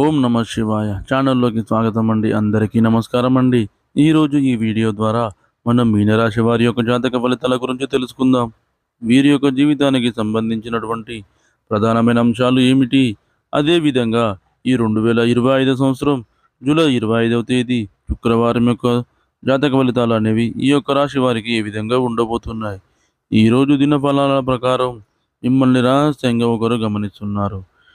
ఓం నమ శివాయ. ఛానల్లోకి స్వాగతం అండి. అందరికీ నమస్కారం అండి. ఈరోజు ఈ వీడియో ద్వారా మనం మీనరాశి వారి యొక్క జాతక ఫలితాల గురించి తెలుసుకుందాం. వీరి యొక్క జీవితానికి సంబంధించినటువంటి ప్రధానమైన అంశాలు ఏమిటి? అదేవిధంగా ఈ రెండు వేల ఇరవై ఐదో సంవత్సరం జూలై ఇరవై ఐదవ తేదీ శుక్రవారం యొక్క జాతక ఫలితాలు అనేవి ఈ యొక్క రాశి వారికి ఏ విధంగా ఉండబోతున్నాయి? ఈరోజు దిన ఫలాల ప్రకారం మిమ్మల్ని రహస్యంగా ఒకరు గమనిస్తున్నారు.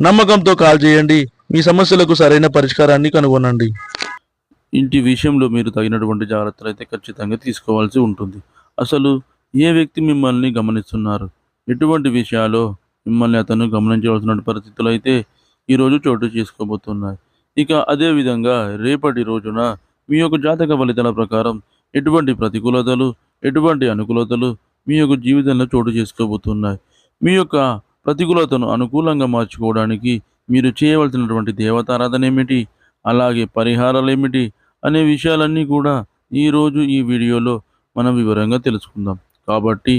నమ్మకంతో కాల్ చేయండి. మీ సమస్యలకు సరైన పరిష్కారాన్ని కనుగొనండి. ఇంటి విషయంలో మీరు తగినటువంటి జాగ్రత్తలు అయితే ఖచ్చితంగా తీసుకోవాల్సి ఉంటుంది. అసలు ఏ వ్యక్తి మిమ్మల్ని గమనిస్తున్నారు? ఎటువంటి విషయాలు మిమ్మల్ని అతను గమనించవలసిన పరిస్థితులు అయితే ఈరోజు చోటు చేసుకోబోతున్నాయి. ఇక అదేవిధంగా రేపటి రోజున మీ యొక్క జాతక ఫలితాల ప్రకారం ఎటువంటి ప్రతికూలతలు ఎటువంటి అనుకూలతలు మీ యొక్క జీవితంలో చోటు చేసుకోబోతున్నాయి? మీ యొక్క ప్రతికూలతను అనుకూలంగా మార్చుకోవడానికి మీరు చేయవలసినటువంటి దేవతారాధన ఏమిటి? అలాగే పరిహారాలు ఏమిటి? అనే విషయాలన్నీ కూడా ఈరోజు ఈ వీడియోలో మనం వివరంగా తెలుసుకుందాం. కాబట్టి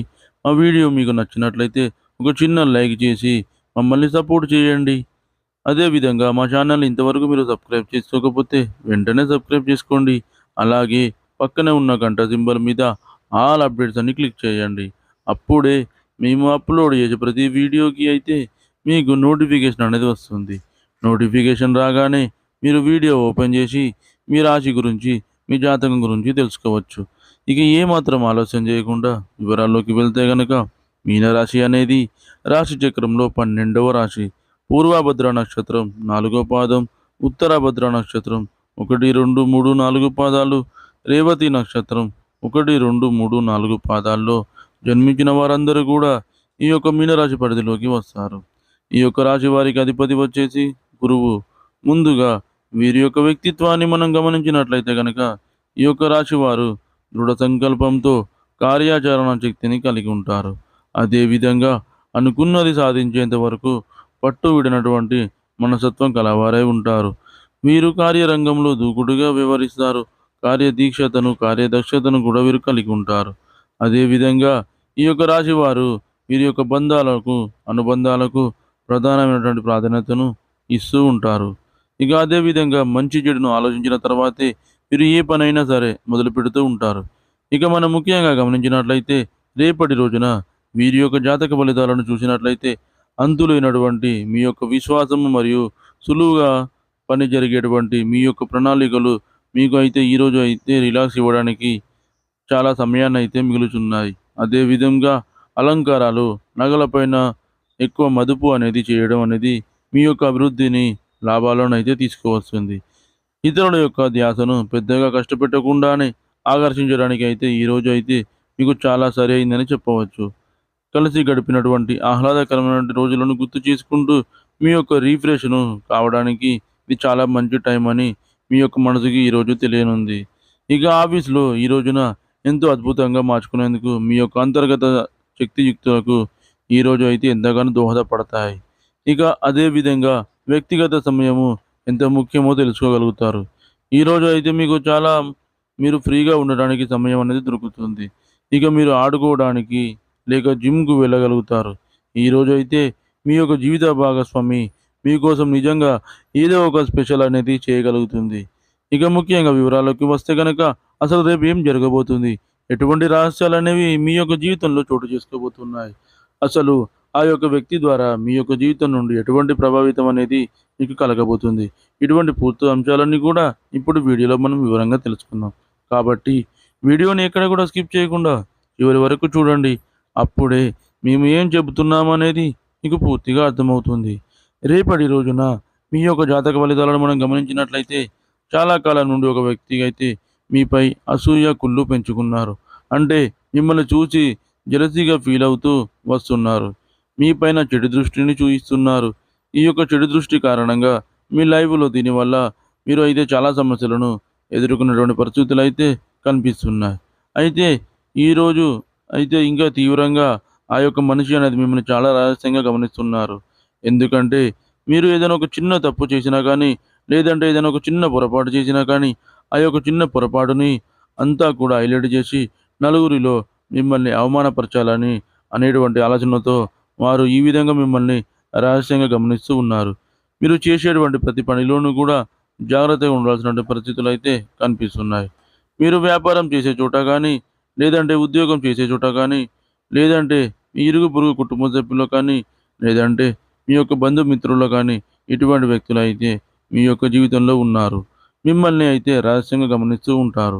మా వీడియో మీకు నచ్చినట్లయితే ఒక చిన్న లైక్ చేసి మమ్మల్ని సపోర్ట్ చేయండి. అదేవిధంగా మా ఛానల్ ఇంతవరకు మీరు సబ్స్క్రైబ్ చేసుకోకపోతే వెంటనే సబ్స్క్రైబ్ చేసుకోండి. అలాగే పక్కనే ఉన్న గంట సింబల్ మీద ఆల్ అప్డేట్స్ అన్ని క్లిక్ చేయండి. అప్పుడే మేము అప్లోడ్ చేసే ప్రతి వీడియోకి అయితే మీకు నోటిఫికేషన్ అనేది వస్తుంది. నోటిఫికేషన్ రాగానే మీరు వీడియో ఓపెన్ చేసి మీ రాశి గురించి మీ జాతకం గురించి తెలుసుకోవచ్చు. ఇక ఏమాత్రం ఆలస్యం చేయకుండా వివరాల్లోకి వెళ్తే గనక మీనరాశి అనేది రాశి చక్రంలో పన్నెండవ రాశి. పూర్వభద్ర నక్షత్రం నాలుగో పాదం ఉత్తరభద్ర నక్షత్రం ఒకటి రెండు మూడు నాలుగు పాదాలు రేవతి నక్షత్రం ఒకటి రెండు మూడు నాలుగు పాదాల్లో జన్మించిన వారందరూ కూడా ఈ యొక్క మీనరాశి పరిధిలోకి వస్తారు. ఈ యొక్క రాశి వారికి అధిపతి వచ్చేసి గురువు. ముందుగా వీరి యొక్క వ్యక్తిత్వాన్ని మనం గమనించినట్లయితే కనుక ఈ యొక్క రాశి వారు దృఢ సంకల్పంతో కార్యాచరణ శక్తిని కలిగి ఉంటారు. అదేవిధంగా అనుకున్నది సాధించేంత వరకు పట్టు విడినటువంటి మనసత్వం కలవారై ఉంటారు. వీరు కార్యరంగంలో దూకుడుగా వ్యవహరిస్తారు. కార్యదీక్షతను కార్యదక్షతను కూడా వీరు కలిగి ఉంటారు. అదేవిధంగా ఈ యొక్క రాశి వారు వీరి యొక్క బంధాలకు అనుబంధాలకు ప్రధానమైనటువంటి ప్రాధాన్యతను ఇస్తూ ఉంటారు. ఇక అదేవిధంగా మంచి చెడును ఆలోచించిన తర్వాతే వీరు ఏ పనైనా సరే మొదలు పెడుతూ ఉంటారు. ఇక మనం ముఖ్యంగా గమనించినట్లయితే రేపటి రోజున వీరి యొక్క జాతక ఫలితాలను చూసినట్లయితే అంతులైనటువంటి మీ యొక్క విశ్వాసము మరియు సులువుగా పని జరిగేటువంటి మీ యొక్క ప్రణాళికలు మీకు అయితే ఈరోజు అయితే రిలాక్స్ ఇవ్వడానికి చాలా సమయాన్ని అయితే మిగులుచున్నాయి. అదేవిధంగా అలంకారాలు నగలపైన ఎక్కువ మదుపు అనేది చేయడం అనేది మీ యొక్క అభివృద్ధిని లాభాలను అయితే తీసుకువస్తుంది ఇతరుల యొక్క ధ్యాసను పెద్దగా కష్టపెట్టకుండానే ఆకర్షించడానికి అయితే ఈరోజు అయితే మీకు చాలా సరి అయిందని చెప్పవచ్చు. కలిసి గడిపినటువంటి ఆహ్లాదకరమైనటువంటి రోజులను గుర్తు చేసుకుంటూ మీ యొక్క రీఫ్రెష్ను కావడానికి ఇది చాలా మంచి టైం అని మీ యొక్క మనసుకి ఈరోజు తెలియనుంది. ఇక ఆఫీస్లో ఈ రోజున ఎంతో అద్భుతంగా మార్చుకునేందుకు మీ యొక్క అంతర్గత శక్తియుక్తులకు ఈరోజు అయితే ఎంతగానో దోహదపడతాయి. ఇక అదే విధంగా వ్యక్తిగత సమయము ఎంత ముఖ్యమో తెలుసుకోగలుగుతారు. ఈరోజు అయితే మీకు చాలా మీరు ఫ్రీగా ఉండడానికి సమయం అనేది దొరుకుతుంది. ఇక మీరు ఆడుకోవడానికి లేక జిమ్కు వెళ్ళగలుగుతారు. ఈరోజు అయితే మీ యొక్క జీవిత భాగస్వామి మీకోసం నిజంగా ఏదో ఒక స్పెషల్ అనేది చేయగలుగుతుంది. ఇక ముఖ్యంగా వివరాలకు వస్తే కనుక అసలు రేపు ఏం జరగబోతుంది? ఎటువంటి రహస్యాలు అనేవి మీ యొక్క జీవితంలో చోటు చేసుకోబోతున్నాయి? అసలు ఆ యొక్క వ్యక్తి ద్వారా మీ యొక్క జీవితం నుండి ఎటువంటి ప్రభావితం అనేది మీకు కలగబోతుంది? ఇటువంటి పూర్తి అంశాలన్నీ కూడా ఇప్పుడు వీడియోలో మనం వివరంగా తెలుసుకుందాం. కాబట్టి వీడియోని ఎక్కడ కూడా స్కిప్ చేయకుండా చివరి వరకు చూడండి. అప్పుడే మేము ఏం చెబుతున్నామనేది మీకు పూర్తిగా అర్థమవుతుంది. రేపటి రోజున మీ యొక్క జాతక ఫలితాలను మనం గమనించినట్లయితే చాలా కాలం నుండి ఒక వ్యక్తి అయితే మీపై అసూయ కుళ్ళు పెంచుకున్నారు. అంటే మిమ్మల్ని చూసి జలసీగా ఫీల్ అవుతూ వస్తున్నారు. మీ పైన చెడు దృష్టిని చూయిస్తున్నారు. ఈ యొక్క చెడు దృష్టి కారణంగా మీ లైఫ్లో దీనివల్ల మీరు అయితే చాలా సమస్యలను ఎదుర్కొన్నటువంటి పరిస్థితులు అయితే కనిపిస్తున్నాయి. అయితే ఈరోజు అయితే ఇంకా తీవ్రంగా ఆ యొక్క మనిషి అనేది మిమ్మల్ని చాలా రహస్యంగా గమనిస్తున్నారు. ఎందుకంటే మీరు ఏదైనా ఒక చిన్న తప్పు చేసినా కానీ లేదంటే ఏదైనా ఒక చిన్న పొరపాటు చేసినా కానీ ఆ యొక్క చిన్న పొరపాటుని అంతా కూడా హైలైట్ చేసి నలుగురిలో మిమ్మల్ని అవమానపరచాలని అనేటువంటి ఆలోచనతో వారు ఈ విధంగా మిమ్మల్ని రహస్యంగా గమనిస్తూ ఉన్నారు. మీరు చేసేటువంటి ప్రతి పనిలోనూ కూడా జాగ్రత్తగా ఉండాల్సినటువంటి పరిస్థితులు అయితే కనిపిస్తున్నాయి. మీరు వ్యాపారం చేసే చోట కానీ లేదంటే ఉద్యోగం చేసే చోట కానీ లేదంటే మీ ఇరుగు పొరుగు కుటుంబ సభ్యుల్లో కానీ లేదంటే మీ యొక్క బంధుమిత్రుల్లో కానీ ఇటువంటి వ్యక్తులు అయితే మీ యొక్క జీవితంలో ఉన్నారు. మిమ్మల్ని అయితే రహస్యంగా గమనిస్తూ ఉంటారు.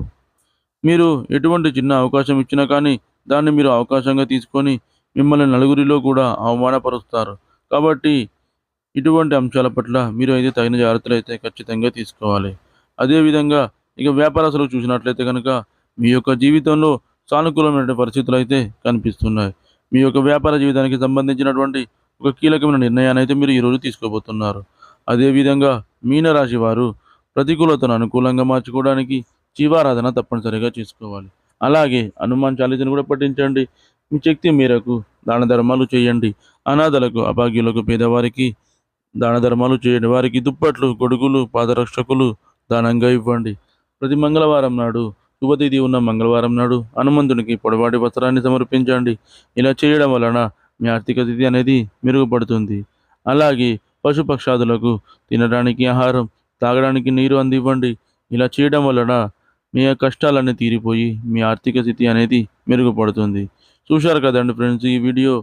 మీరు ఎటువంటి చిన్న అవకాశం ఇచ్చినా కానీ దాన్ని మీరు అవకాశంగా తీసుకొని మిమ్మల్ని నలుగురిలో కూడా అవమానపరుస్తారు. కాబట్టి ఇటువంటి అంశాల పట్ల మీరు అయితే తగిన జాగ్రత్తలు అయితే ఖచ్చితంగా తీసుకోవాలి. అదేవిధంగా ఇక వ్యాపారస్తులు చూసినట్లయితే కనుక మీ యొక్క జీవితంలో సానుకూలమైన పరిస్థితులు అయితే కనిపిస్తున్నాయి. మీ యొక్క వ్యాపార జీవితానికి సంబంధించినటువంటి ఒక కీలకమైన నిర్ణయాన్ని అయితే మీరు ఈరోజు తీసుకోబోతున్నారు. అదేవిధంగా మీనరాశి వారు ప్రతికూలతను అనుకూలంగా మార్చుకోవడానికి జీవారాధన తప్పనిసరిగా చేసుకోవాలి. అలాగే హనుమాన్ చాలీసను కూడా పఠించండి. మీ శక్తి మేరకు దాన ధర్మాలు చేయండి. అనాథలకు అభాగ్యులకు పేదవారికి దాన ధర్మాలు చేయండి. వారికి దుప్పట్లు గొడుగులు పాదరక్షకులు దానంగా ఇవ్వండి. ప్రతి మంగళవారం నాడు శుభతిథి ఉన్న మంగళవారం నాడు హనుమంతునికి పొడవాటి వస్త్రాన్ని సమర్పించండి. ఇలా చేయడం వలన మీ ఆర్థిక స్థితి అనేది మెరుగుపడుతుంది. అలాగే పశుపక్షాదులకు తినడానికి ఆహారం తాగడానికి నీరు అందివ్వండి. ఇలా చేయడం వలన మీ కష్టాలన్నీ తీరిపోయి మీ ఆర్థిక స్థితి అనేది మెరుగుపడుతుంది. చూశారు కదండి ఫ్రెండ్స్ ఈ వీడియో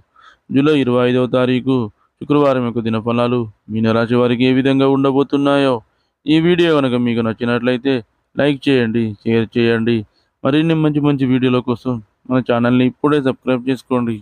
జూలై ఇరవై ఐదవ తారీఖు శుక్రవారం యొక్క దినఫలాలు మీ మీనరాశి వారికి ఏ విధంగా ఉండబోతున్నాయో. ఈ వీడియో కనుక మీకు నచ్చినట్లయితే లైక్ చేయండి షేర్ చేయండి. మరిన్ని మంచి మంచి వీడియోల కోసం మన ఛానల్ని ఇప్పుడే సబ్స్క్రైబ్ చేసుకోండి.